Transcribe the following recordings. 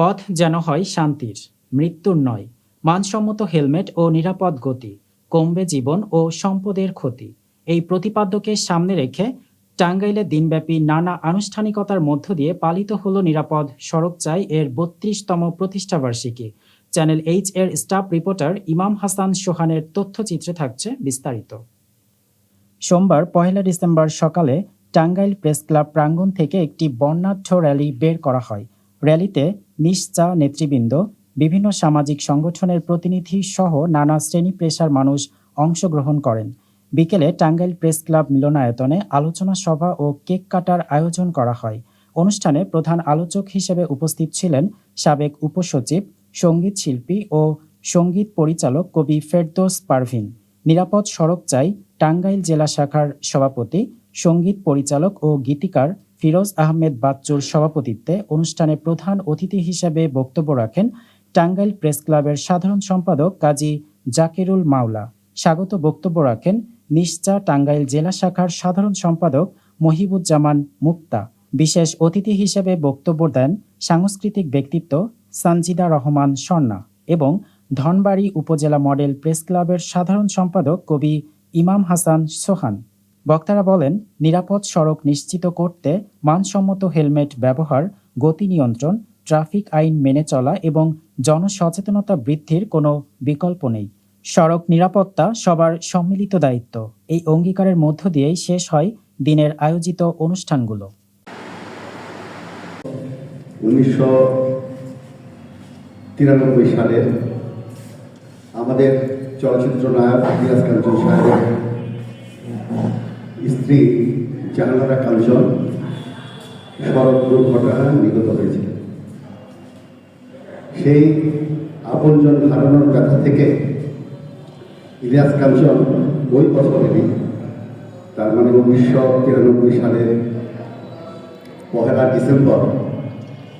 পথ যেন হয় শান্তির, মৃত্যুর নয়। মানসম্মত হেলমেট ও নিরাপদ গতি, কমবে জীবন ও সম্পদের ক্ষতি। এই প্রতিপাদ্যকে সামনে রেখে টাঙ্গাইলে দিনব্যাপী নানা আনুষ্ঠানিকতার মধ্য দিয়ে পালিত হল নিরাপদ সড়ক চাই এর বত্রিশতম প্রতিষ্ঠাবার্ষিকী। চ্যানেল এইচ এর স্টাফ রিপোর্টার ইমাম হাসান সোহানের তথ্যচিত্রে থাকছে বিস্তারিত। সোমবার, পহেলা ডিসেম্বর সকালে টাঙ্গাইল প্রেস ক্লাব প্রাঙ্গণ থেকে একটি বর্ণাঢ্য র্যালি বের করা হয়। র্যালিতে নিশ্চা নেতৃবৃন্দ, বিভিন্ন সামাজিক সংগঠনের প্রতিনিধি সহ নানা শ্রেণি পেশার মানুষ অংশগ্রহণ করেন। বিকেলে টাঙ্গাইল প্রেস ক্লাব মিলনায়তনে আলোচনা সভা ও কেক কাটার আয়োজন করা হয়। অনুষ্ঠানে প্রধান আলোচক হিসেবে উপস্থিত ছিলেন সাবেক উপসচিব, সংগীত শিল্পী ও সংগীত পরিচালক কবি ফেরদোস পারভিন। নিরাপদ সড়ক চাই টাঙ্গাইল জেলা শাখার সভাপতি, সংগীত পরিচালক ও গীতিকার ফিরোজ আহমেদ বাচ্চুর সভাপতিত্বে অনুষ্ঠানে প্রধান অতিথি হিসেবে বক্তব্য রাখেন টাঙ্গাইল প্রেস ক্লাবের সাধারণ সম্পাদক কাজী জাকিরুল মাওলা। স্বাগত বক্তব্য রাখেন নিশ্চা টাঙ্গাইল জেলা শাখার সাধারণ সম্পাদক মহিবুজ্জামান মুক্তা। বিশেষ অতিথি হিসেবে বক্তব্য দেন সাংস্কৃতিক ব্যক্তিত্ব সানজিদা রহমান স্বর্ণা এবং ধনবাড়ি উপজেলা মডেল প্রেস ক্লাবের সাধারণ সম্পাদক কবি ইমাম হাসান সোহান। বক্তারা বলেন, নিরাপদ সড়ক নিশ্চিত করতে মানসম্মত হেলমেট ব্যবহার, গতি নিয়ন্ত্রণ, ট্রাফিক আইন মেনে চলা এবং জনসচেতনতা বৃদ্ধির কোনো বিকল্প নেই। সড়ক নিরাপত্তা সবার সম্মিলিত দায়িত্ব। এই অঙ্গীকারের মধ্য দিয়েই শেষ হয় দিনের আয়োজিত অনুষ্ঠানগুলো। উনিশশো তিরানব্বই সালের আমাদের চলচ্চিত্র নায়ক কাঞ্চন সাহেবের স্ত্রী জাহানারা কাঞ্চন সড়ক দুর্ঘটনায় নিহত হয়েছিলেন সেই আপনজন হারানোর ব্যথা থেকে ইলিয়াস কাঞ্চন ওই বছরেরই তার মানে উনিশশো তিরানব্বই সালের পহেলা ডিসেম্বর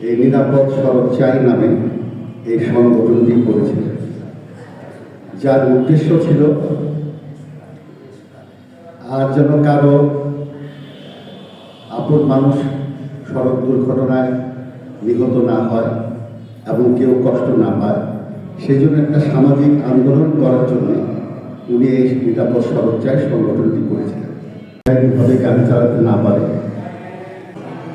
এই নিরাপদ সড়ক চাই নামে এই সংগঠনটি করেছিলেন যার উদ্দেশ্য ছিল আর যেন কারও আপন মানুষ সড়ক দুর্ঘটনায় নিহত না হয় এবং কেউ কষ্ট না পায়, সেই জন্য একটা সামাজিক আন্দোলন করার জন্য উনি এই নিরাপদ সড়ক চাই সংগঠনটি করেছিলেন। গাড়ি চালাতে না পারে